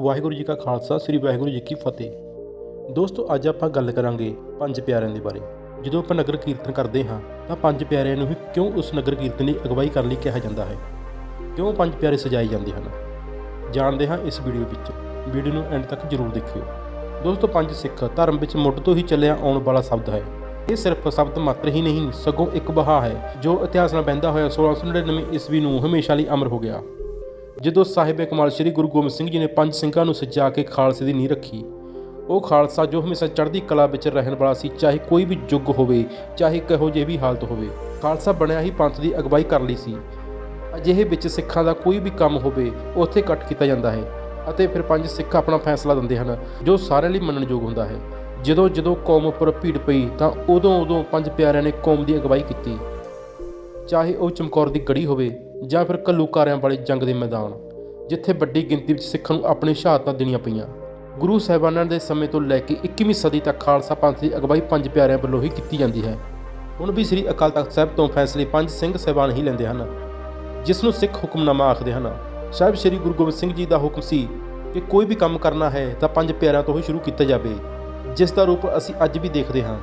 ਵਾਹਿਗੁਰੂ ਜੀ ਕਾ ਖਾਲਸਾ, ਸ੍ਰੀ ਵਾਹਿਗੁਰੂ ਜੀ ਕੀ ਫਤਿਹ। ਦੋਸਤੋ, ਅੱਜ ਆਪਾਂ ਗੱਲ ਕਰਾਂਗੇ ਪੰਜ ਪਿਆਰਿਆਂ ਦੇ ਬਾਰੇ। ਜਦੋਂ ਆਪਾਂ ਨਗਰ ਕੀਰਤਨ ਕਰਦੇ ਹਾਂ, ਤਾਂ ਪੰਜ ਪਿਆਰਿਆਂ ਨੂੰ ਹੀ ਕਿਉਂ ਉਸ ਨਗਰ ਕੀਰਤਨ ਦੀ ਅਗਵਾਈ ਕਰਨ ਲਈ ਕਿਹਾ ਜਾਂਦਾ ਹੈ? ਕਿਉਂ ਪੰਜ ਪਿਆਰੇ ਸਜਾਏ ਜਾਂਦੇ ਹਨ? ਜਾਣਦੇ ਹਾਂ ਇਸ ਵੀਡੀਓ ਵਿੱਚ। ਵੀਡੀਓ ਨੂੰ ਐਂਡ ਤੱਕ ਜ਼ਰੂਰ ਦੇਖਿਓ। ਦੋਸਤੋ, ਪੰਜ ਸਿੱਖ ਧਰਮ ਵਿੱਚ ਮੁੱਢ ਤੋਂ ਹੀ ਚੱਲਿਆ ਆਉਣ ਵਾਲਾ ਸ਼ਬਦ ਹੈ। ਇਹ ਸਿਰਫ ਸ਼ਬਦ ਮਾਤਰ ਹੀ ਨਹੀਂ, ਸਗੋਂ ਇੱਕ ਬਹਾ ਹੈ, ਜੋ ਇਤਿਹਾਸ ਨਾਲ ਬਹਿੰਦਾ ਹੋਇਆ 1699 ਈਸਵੀ ਨੂੰ ਹਮੇਸ਼ਾ ਲਈ ਅਮਰ ਹੋ ਗਿਆ। ਜਦੋਂ ਸਾਹਿਬ ਕਮਾਲ ਸ੍ਰੀ ਗੁਰੂ ਗੋਬਿੰਦ ਸਿੰਘ ਜੀ ਨੇ ਪੰਜ ਸਿੰਘਾਂ ਨੂੰ ਸਜਾ ਕੇ ਖਾਲਸੇ ਦੀ ਨੀਂਹ ਰੱਖੀ, ਉਹ ਖਾਲਸਾ ਜੋ ਹਮੇਸ਼ਾ ਚੜ੍ਹਦੀ ਕਲਾ ਵਿੱਚ ਰਹਿਣ ਵਾਲਾ ਸੀ, ਚਾਹੇ ਕੋਈ ਵੀ ਯੁੱਗ ਹੋਵੇ, ਚਾਹੇ ਕਿਹੋ ਜਿਹੀ ਵੀ ਹਾਲਤ ਹੋਵੇ, ਖਾਲਸਾ ਬਣਿਆ ਹੀ ਪੰਥ ਦੀ ਅਗਵਾਈ ਕਰ ਲਈ ਸੀ। ਅਜਿਹੇ ਵਿੱਚ ਸਿੱਖਾਂ ਦਾ ਕੋਈ ਵੀ ਕੰਮ ਹੋਵੇ, ਉੱਥੇ ਇਕੱਠ ਕੀਤਾ ਜਾਂਦਾ ਹੈ ਅਤੇ ਫਿਰ ਪੰਜ ਸਿੱਖ ਆਪਣਾ ਫੈਸਲਾ ਦਿੰਦੇ ਹਨ, ਜੋ ਸਾਰਿਆਂ ਲਈ ਮੰਨਣਯੋਗ ਹੁੰਦਾ ਹੈ। ਜਦੋਂ ਜਦੋਂ ਕੌਮ ਉੱਪਰ ਭੀੜ ਪਈ, ਤਾਂ ਉਦੋਂ ਉਦੋਂ ਪੰਜ ਪਿਆਰਿਆਂ ਨੇ ਕੌਮ ਦੀ ਅਗਵਾਈ ਕੀਤੀ। ਚਾਹੇ ਉਹ ਚਮਕੌਰ ਦੀ ਗੜੀ ਹੋਵੇ ਜਾਂ ਫਿਰ ਘੱਲੂਕਾਰਿਆਂ ਵਾਲੇ ਜੰਗ ਦੇ ਮੈਦਾਨ, ਜਿੱਥੇ ਵੱਡੀ ਗਿਣਤੀ ਵਿੱਚ ਸਿੱਖਾਂ ਨੂੰ ਆਪਣੀ ਸ਼ਹਾਦਤਾਂ ਦੇਣੀਆਂ ਪਈਆਂ। ਗੁਰੂ ਸਾਹਿਬਾਨਾਂ ਦੇ ਸਮੇਂ ਤੋਂ ਲੈ ਕੇ 21ਵੀਂ ਸਦੀ ਤੱਕ ਖਾਲਸਾ ਪੰਥ ਦੀ ਅਗਵਾਈ ਪੰਜ ਪਿਆਰਿਆਂ ਵੱਲੋਂ ਹੀ ਕੀਤੀ ਜਾਂਦੀ ਹੈ। ਹੁਣ ਵੀ ਸ੍ਰੀ ਅਕਾਲ ਤਖਤ ਸਾਹਿਬ ਤੋਂ ਫੈਸਲੇ ਪੰਜ ਸਿੰਘ ਸਾਹਿਬਾਨ ਹੀ ਲੈਂਦੇ ਹਨ, ਜਿਸ ਨੂੰ ਸਿੱਖ ਹੁਕਮਨਾਮਾ ਆਖਦੇ ਹਨ। ਸਾਹਿਬ ਸ੍ਰੀ ਗੁਰੂ ਗੋਬਿੰਦ ਸਿੰਘ ਜੀ ਦਾ ਹੁਕਮ ਸੀ ਕਿ ਕੋਈ ਵੀ ਕੰਮ ਕਰਨਾ ਹੈ ਤਾਂ ਪੰਜ ਪਿਆਰਿਆਂ ਤੋਂ ਹੀ ਸ਼ੁਰੂ ਕੀਤਾ ਜਾਵੇ, ਜਿਸ ਦਾ ਰੂਪ ਅਸੀਂ ਅੱਜ ਵੀ ਦੇਖਦੇ ਹਾਂ।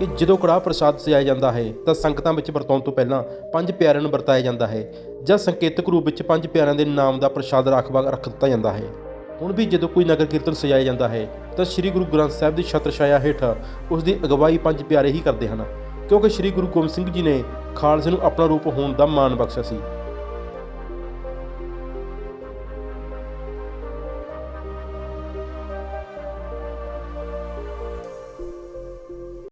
ਕਿ ਜਦੋਂ ਕੜਾਹ ਪ੍ਰਸਾਦ ਸਜਾਇਆ ਜਾਂਦਾ ਹੈ, ਤਾਂ ਸੰਗਤਾਂ ਵਿੱਚ ਵਰਤਾਉਣ ਤੋਂ ਪਹਿਲਾਂ ਪੰਜ ਪਿਆਰਿਆਂ ਨੂੰ ਵਰਤਾਇਆ ਜਾਂਦਾ ਹੈ ਜਾਂ ਸੰਕੇਤਕ ਰੂਪ ਵਿੱਚ ਪੰਜ ਪਿਆਰਿਆਂ ਦੇ ਨਾਮ ਦਾ ਪ੍ਰਸਾਦ ਰਾਖਵਾ ਰੱਖ ਦਿੱਤਾ ਜਾਂਦਾ ਹੈ। ਹੁਣ ਵੀ ਜਦੋਂ ਕੋਈ ਨਗਰ ਕੀਰਤਨ ਸਜਾਇਆ ਜਾਂਦਾ ਹੈ, ਤਾਂ ਸ੍ਰੀ ਗੁਰੂ ਗ੍ਰੰਥ ਸਾਹਿਬ ਦੀ ਛਤਰ ਛਾਇਆ ਹੇਠ ਉਸ ਦੀ ਅਗਵਾਈ ਪੰਜ ਪਿਆਰੇ ਹੀ ਕਰਦੇ ਹਨ, ਕਿਉਂਕਿ ਸ੍ਰੀ ਗੁਰੂ ਗੋਬਿੰਦ ਸਿੰਘ ਜੀ ਨੇ ਖਾਲਸੇ ਨੂੰ ਆਪਣਾ ਰੂਪ ਹੋਣ ਦਾ ਮਾਣ ਬਖਸ਼ਿਆ ਸੀ।